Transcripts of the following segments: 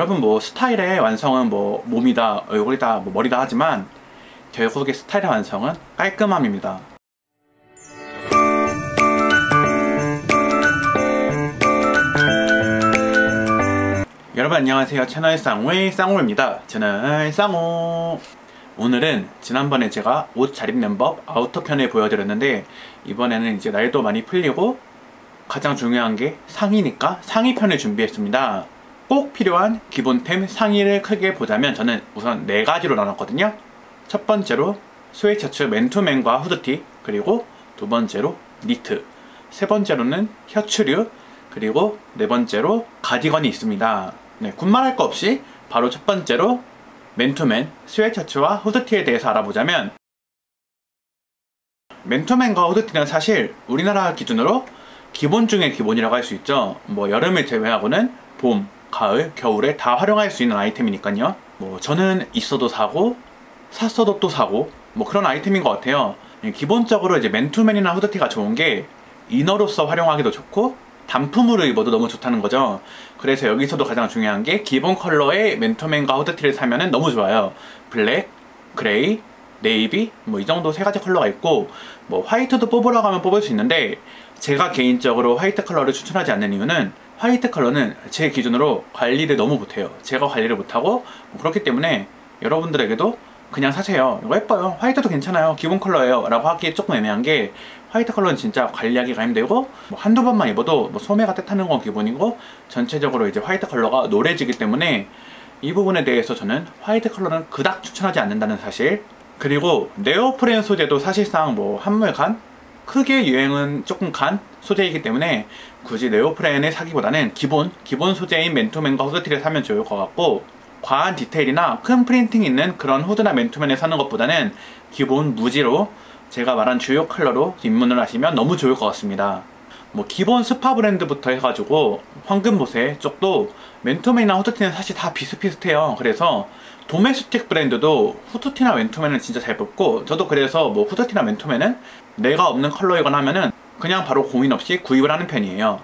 여러분 뭐 스타일의 완성은 뭐 몸이다 얼굴이다 뭐 머리다 하지만 결국의 스타일의 완성은 깔끔함입니다. 여러분 안녕하세요. 채널 쌍우의 쌍우입니다. 저는 쌍우. 오늘은 지난번에 제가 옷 잘 입는 법 아우터 편을 보여드렸는데 이번에는 이제 날도 많이 풀리고 가장 중요한 게 상의니까 상의 편을 준비했습니다 꼭 필요한 기본템 상의를 크게 보자면 저는 우선 네 가지로 나눴거든요. 첫 번째로 스웨이셔츠 맨투맨과 후드티 그리고 두 번째로 니트 세 번째로는 셔츠류 그리고 네 번째로 가디건이 있습니다. 네, 군말할 거 없이 바로 첫 번째로 맨투맨 스웨이셔츠와 후드티에 대해서 알아보자면 맨투맨과 후드티는 사실 우리나라 기준으로 기본 중의 기본이라고 할 수 있죠. 뭐 여름을 제외하고는 봄, 가을, 겨울에 다 활용할 수 있는 아이템이니까요. 뭐 저는 있어도 사고 샀어도 또 사고 뭐 그런 아이템인 것 같아요. 기본적으로 이제 맨투맨이나 후드티가 좋은 게 이너로서 활용하기도 좋고 단품으로 입어도 너무 좋다는 거죠. 그래서 여기서도 가장 중요한 게 기본 컬러의 맨투맨과 후드티를 사면 너무 좋아요. 블랙, 그레이, 네이비 뭐 이 정도 세 가지 컬러가 있고 뭐 화이트도 뽑으라고 하면 뽑을 수 있는데 제가 개인적으로 화이트 컬러를 추천하지 않는 이유는 화이트 컬러는 제 기준으로 관리를 너무 못해요. 제가 관리를 못하고 뭐 그렇기 때문에 여러분들에게도 그냥 사세요. 이거 예뻐요. 화이트도 괜찮아요. 기본 컬러예요. 라고 하기에 조금 애매한 게 화이트 컬러는 진짜 관리하기가 힘들고 뭐 한두 번만 입어도 뭐 소매가 떼타는 건 기본이고 전체적으로 이제 화이트 컬러가 노래지기 때문에 이 부분에 대해서 저는 화이트 컬러는 그닥 추천하지 않는다는 사실. 그리고 네오프렌 소재도 사실상 뭐 한물간 크게 유행은 조금 간 소재이기 때문에 굳이 네오프렌을 사기보다는 기본 기본 소재인 맨투맨과 후드티를 사면 좋을 것 같고 과한 디테일이나 큰 프린팅 있는 그런 후드나 맨투맨을 사는 것보다는 기본 무지로 제가 말한 주요 컬러로 입문을 하시면 너무 좋을 것 같습니다. 뭐 기본 스파 브랜드부터 해가지고 황금보세 쪽도 맨투맨이나 후드티는 사실 다 비슷비슷해요. 그래서 도메스틱 브랜드도 후드티나 맨투맨은 진짜 잘 뽑고 저도 그래서 뭐 후드티나 맨투맨은 내가 없는 컬러이거나 하면은 그냥 바로 고민 없이 구입을 하는 편이에요.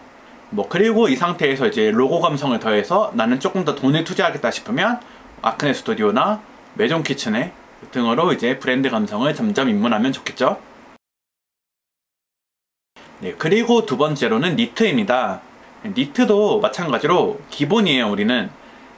뭐 그리고 이 상태에서 이제 로고 감성을 더해서 나는 조금 더 돈을 투자하겠다 싶으면 아크네 스튜디오나 메종 키친에 등으로 이제 브랜드 감성을 점점 입문하면 좋겠죠? 네, 그리고 두 번째로는 니트입니다. 니트도 마찬가지로 기본이에요 우리는.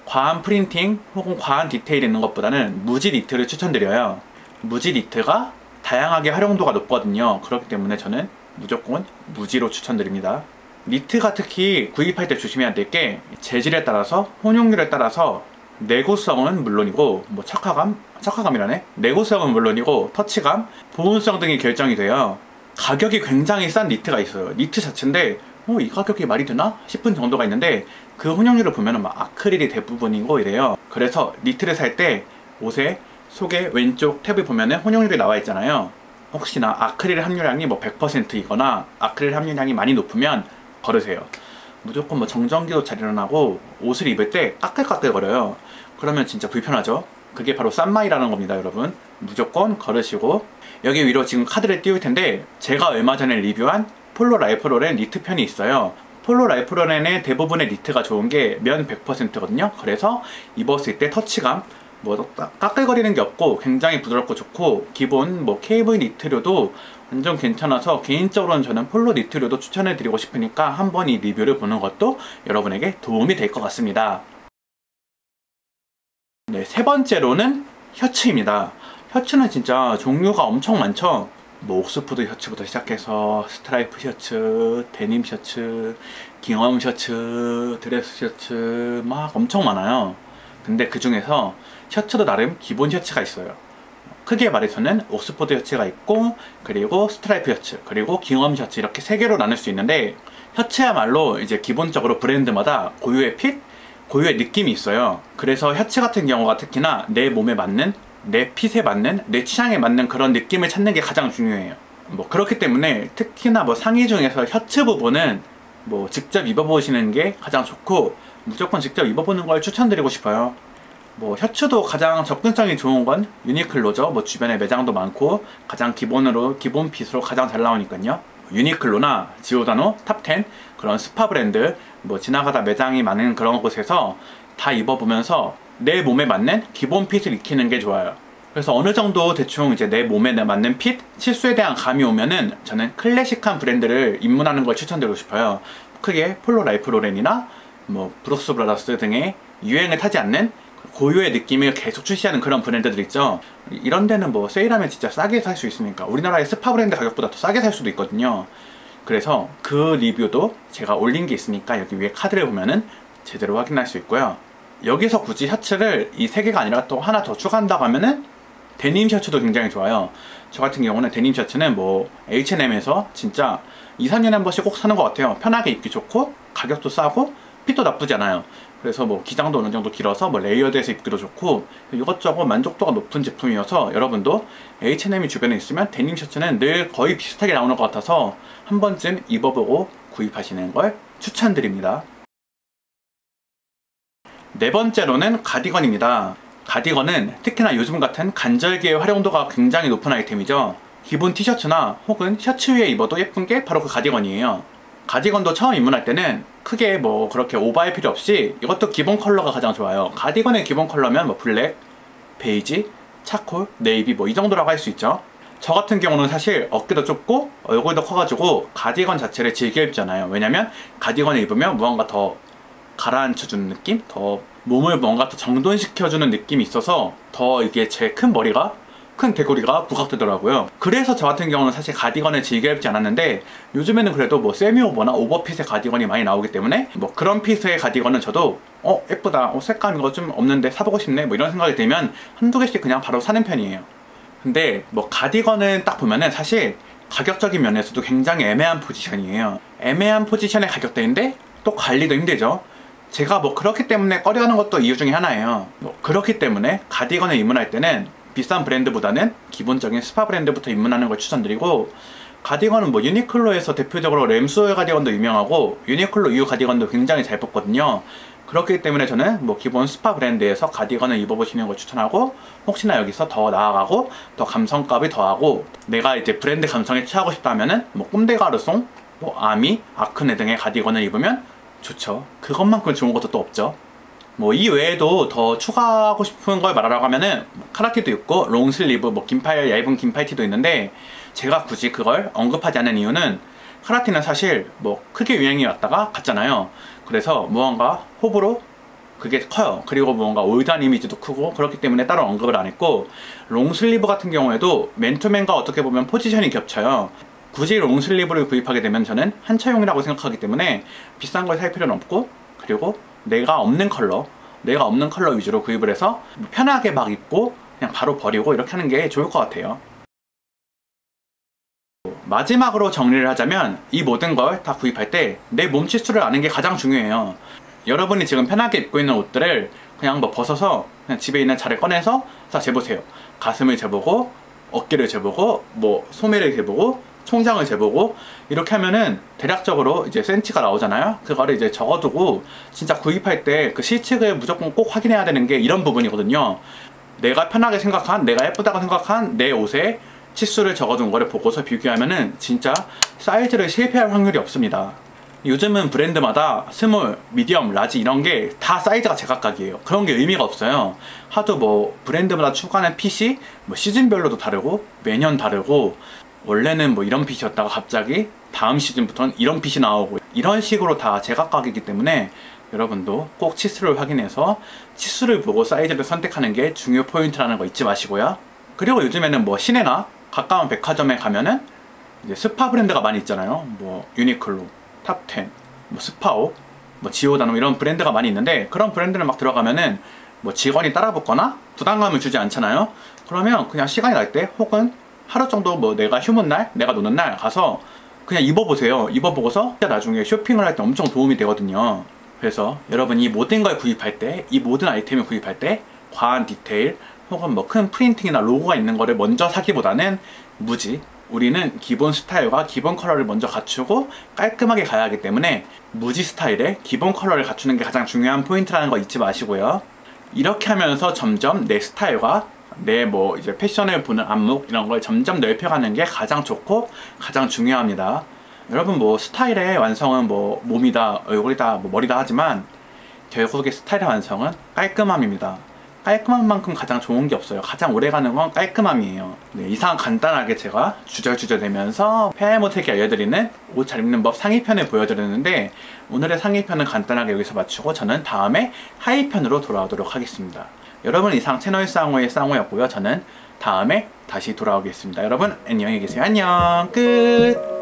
과한 프린팅 혹은 과한 디테일 있는 것보다는 무지 니트를 추천드려요. 무지 니트가 다양하게 활용도가 높거든요. 그렇기 때문에 저는 무조건 무지로 추천드립니다 니트가 특히 구입할 때 조심해야 될 게 재질에 따라서 혼용률에 따라서 내구성은 물론이고 뭐 착화감? 착화감이라네? 내구성은 물론이고 터치감, 보온성 등이 결정이 돼요 가격이 굉장히 싼 니트가 있어요 니트 자체인데 어, 이 가격이 말이 되나? 싶은 정도가 있는데 그 혼용률을 보면 막 아크릴이 대부분이고 이래요 그래서 니트를 살 때 옷에 속에 왼쪽 탭을 보면 혼용률이 나와 있잖아요 혹시나 아크릴 함유량이 뭐 100%이거나 아크릴 함유량이 많이 높으면 걸으세요. 무조건 뭐 정전기도 잘 일어나고 옷을 입을 때 까끌까끌거려요. 그러면 진짜 불편하죠? 그게 바로 싼마이라는 겁니다 여러분. 무조건 걸으시고 여기 위로 지금 카드를 띄울 텐데 제가 얼마 전에 리뷰한 폴로 라이프로렌 니트 편이 있어요. 폴로 라이프로렌의 대부분의 니트가 좋은 게 면 100%거든요. 그래서 입었을 때 터치감 뭐 까끌거리는 게 없고 굉장히 부드럽고 좋고 기본 뭐 KV 니트류도 완전 괜찮아서 개인적으로는 저는 폴로 니트류도 추천해 드리고 싶으니까 한번 이 리뷰를 보는 것도 여러분에게 도움이 될 것 같습니다. 네, 세 번째로는 셔츠입니다. 셔츠는 진짜 종류가 엄청 많죠. 뭐 옥스푸드 셔츠부터 시작해서 스트라이프 셔츠, 데님 셔츠, 깅엄 셔츠, 드레스 셔츠 막 엄청 많아요. 근데 그 중에서 셔츠도 나름 기본 셔츠가 있어요. 크게 말해서는 옥스포드 셔츠가 있고 그리고 스트라이프 셔츠 그리고 깅엄 셔츠 이렇게 세 개로 나눌 수 있는데 셔츠야말로 이제 기본적으로 브랜드마다 고유의 핏, 고유의 느낌이 있어요. 그래서 셔츠 같은 경우가 특히나 내 몸에 맞는 내 핏에 맞는 내 취향에 맞는 그런 느낌을 찾는 게 가장 중요해요. 뭐 그렇기 때문에 특히나 뭐 상의 중에서 셔츠 부분은 뭐 직접 입어보시는 게 가장 좋고 무조건 직접 입어보는 걸 추천드리고 싶어요 뭐 셔츠도 가장 접근성이 좋은 건 유니클로죠 뭐 주변에 매장도 많고 가장 기본으로 기본 핏으로 가장 잘 나오니까요 유니클로나 지오다노 탑10 그런 스파 브랜드 뭐 지나가다 매장이 많은 그런 곳에서 다 입어보면서 내 몸에 맞는 기본 핏을 익히는 게 좋아요. 그래서 어느 정도 대충 이제 내 몸에 맞는 핏, 치수에 대한 감이 오면은 저는 클래식한 브랜드를 입문하는 걸 추천드리고 싶어요. 크게 폴로 라이프 로렌이나 뭐 브룩스 브라더스 등의 유행을 타지 않는 고유의 느낌을 계속 출시하는 그런 브랜드들 있죠. 이런 데는 뭐 세일하면 진짜 싸게 살 수 있으니까 우리나라의 스파 브랜드 가격보다 더 싸게 살 수도 있거든요. 그래서 그 리뷰도 제가 올린 게 있으니까 여기 위에 카드를 보면은 제대로 확인할 수 있고요. 여기서 굳이 셔츠를 이 세 개가 아니라 또 하나 더 추가한다고 하면은 데님 셔츠도 굉장히 좋아요. 저 같은 경우는 데님 셔츠는 뭐 H&M에서 진짜 2, 3년에 한 번씩 꼭 사는 것 같아요. 편하게 입기 좋고 가격도 싸고 핏도 나쁘지 않아요. 그래서 뭐 기장도 어느 정도 길어서 뭐 레이어드해서 입기도 좋고 이것저것 만족도가 높은 제품이어서 여러분도 H&M이 주변에 있으면 데님 셔츠는 늘 거의 비슷하게 나오는 것 같아서 한 번쯤 입어보고 구입하시는 걸 추천드립니다. 네 번째로는 가디건입니다. 가디건은 특히나 요즘 같은 간절기의 활용도가 굉장히 높은 아이템이죠. 기본 티셔츠나 혹은 셔츠 위에 입어도 예쁜 게 바로 그 가디건이에요. 가디건도 처음 입문할 때는 크게 뭐 그렇게 오버할 필요 없이 이것도 기본 컬러가 가장 좋아요. 가디건의 기본 컬러면 뭐 블랙, 베이지, 차콜, 네이비 뭐 이 정도라고 할 수 있죠. 저 같은 경우는 사실 어깨도 좁고 얼굴도 커가지고 가디건 자체를 즐겨 입잖아요. 왜냐면 가디건을 입으면 무언가 더 가라앉혀주는 느낌? 더 몸을 뭔가 더 정돈시켜주는 느낌이 있어서 더 이게 제 큰 머리가 큰 대고리가 부각되더라고요. 그래서 저 같은 경우는 사실 가디건을 즐겨 입지 않았는데 요즘에는 그래도 뭐 세미오버나 오버핏의 가디건이 많이 나오기 때문에 뭐 그런 핏의 가디건은 저도 어 예쁘다 어, 색감 이거 좀 없는데 사보고 싶네 뭐 이런 생각이 들면 한두 개씩 그냥 바로 사는 편이에요. 근데 뭐 가디건은 딱 보면은 사실 가격적인 면에서도 굉장히 애매한 포지션이에요. 애매한 포지션의 가격대인데 또 관리도 힘들죠. 제가 뭐 그렇기 때문에 꺼려하는 것도 이유 중에 하나예요. 뭐 그렇기 때문에 가디건을 입문할 때는 비싼 브랜드보다는 기본적인 스파 브랜드부터 입문하는 걸 추천드리고 가디건은 뭐 유니클로에서 대표적으로 램소의 가디건도 유명하고 유니클로 U 가디건도 굉장히 잘 뽑거든요. 그렇기 때문에 저는 뭐 기본 스파 브랜드에서 가디건을 입어보시는 걸 추천하고 혹시나 여기서 더 나아가고 더 감성값이 더하고 내가 이제 브랜드 감성에 취하고 싶다면은 뭐 꼼데가르송, 뭐 아미, 아크네 등의 가디건을 입으면 좋죠. 그것만큼 좋은 것도 또 없죠. 뭐 이 외에도 더 추가하고 싶은 걸 말하라고 하면은 뭐 카라티도 있고 롱슬리브, 뭐 긴팔, 얇은 긴팔티도 있는데 제가 굳이 그걸 언급하지 않는 이유는 카라티는 사실 뭐 크게 유행이 왔다가 갔잖아요. 그래서 무언가 호불호 그게 커요. 그리고 뭔가 올드한 이미지도 크고 그렇기 때문에 따로 언급을 안 했고 롱슬리브 같은 경우에도 맨투맨과 어떻게 보면 포지션이 겹쳐요. 굳이 롱슬리브를 구입하게 되면 저는 한차용이라고 생각하기 때문에 비싼 걸 살 필요는 없고 그리고 내가 없는 컬러 내가 없는 컬러 위주로 구입을 해서 편하게 막 입고 그냥 바로 버리고 이렇게 하는 게 좋을 것 같아요. 마지막으로 정리를 하자면 이 모든 걸 다 구입할 때 내 몸치수를 아는 게 가장 중요해요. 여러분이 지금 편하게 입고 있는 옷들을 그냥 뭐 벗어서 그냥 집에 있는 자를 꺼내서 자 재보세요. 가슴을 재보고 어깨를 재보고 뭐 소매를 재보고 총장을 재보고 이렇게 하면은 대략적으로 이제 센치가 나오잖아요 그거를 이제 적어두고 진짜 구입할 때 그 실측을 무조건 꼭 확인해야 되는 게 이런 부분이거든요 내가 편하게 생각한 내가 예쁘다고 생각한 내 옷에 치수를 적어둔 거를 보고서 비교하면은 진짜 사이즈를 실패할 확률이 없습니다 요즘은 브랜드마다 스몰, 미디엄, 라지 이런 게 다 사이즈가 제각각이에요. 그런 게 의미가 없어요. 하도 뭐 브랜드마다 추가하는 핏이 뭐 시즌별로도 다르고 매년 다르고 원래는 뭐 이런 핏이었다가 갑자기 다음 시즌부터는 이런 핏이 나오고 이런 식으로 다 제각각이기 때문에 여러분도 꼭 치수를 확인해서 치수를 보고 사이즈를 선택하는 게 중요 포인트라는 거 잊지 마시고요. 그리고 요즘에는 뭐 시내나 가까운 백화점에 가면은 이제 스파 브랜드가 많이 있잖아요. 뭐 유니클로, 탑10, 뭐 스파오, 뭐 지오다노 이런 브랜드가 많이 있는데 그런 브랜드를 막 들어가면은 뭐 직원이 따라 붙거나 부담감을 주지 않잖아요. 그러면 그냥 시간이 날 때 혹은 하루 정도 뭐 내가 휴문 날, 내가 노는 날 가서 그냥 입어보세요. 입어보고서 나중에 쇼핑을 할 때 엄청 도움이 되거든요. 그래서 여러분 이 모든 걸 구입할 때, 이 모든 아이템을 구입할 때 과한 디테일 혹은 뭐 큰 프린팅이나 로고가 있는 거를 먼저 사기보다는 무지 우리는 기본 스타일과 기본 컬러를 먼저 갖추고 깔끔하게 가야 하기 때문에 무지 스타일의 기본 컬러를 갖추는 게 가장 중요한 포인트라는 거 잊지 마시고요. 이렇게 하면서 점점 내 스타일과 내 뭐 이제 패션을 보는 안목 이런 걸 점점 넓혀가는 게 가장 좋고 가장 중요합니다. 여러분 뭐 스타일의 완성은 뭐 몸이다 얼굴이다 뭐 머리다 하지만 결국의 스타일의 완성은 깔끔함입니다. 깔끔한 만큼 가장 좋은 게 없어요. 가장 오래가는 건 깔끔함이에요. 네, 이상 간단하게 제가 주절주절 되면서 페아모텍이 알려드리는 옷 잘 입는 법 상위편을 보여드렸는데 오늘의 상위편은 간단하게 여기서 마치고 저는 다음에 하위편으로 돌아오도록 하겠습니다. 여러분 이상 채널 쌍호의 쌍호였고요. 저는 다음에 다시 돌아오겠습니다. 여러분 안녕히 계세요. 안녕 끝.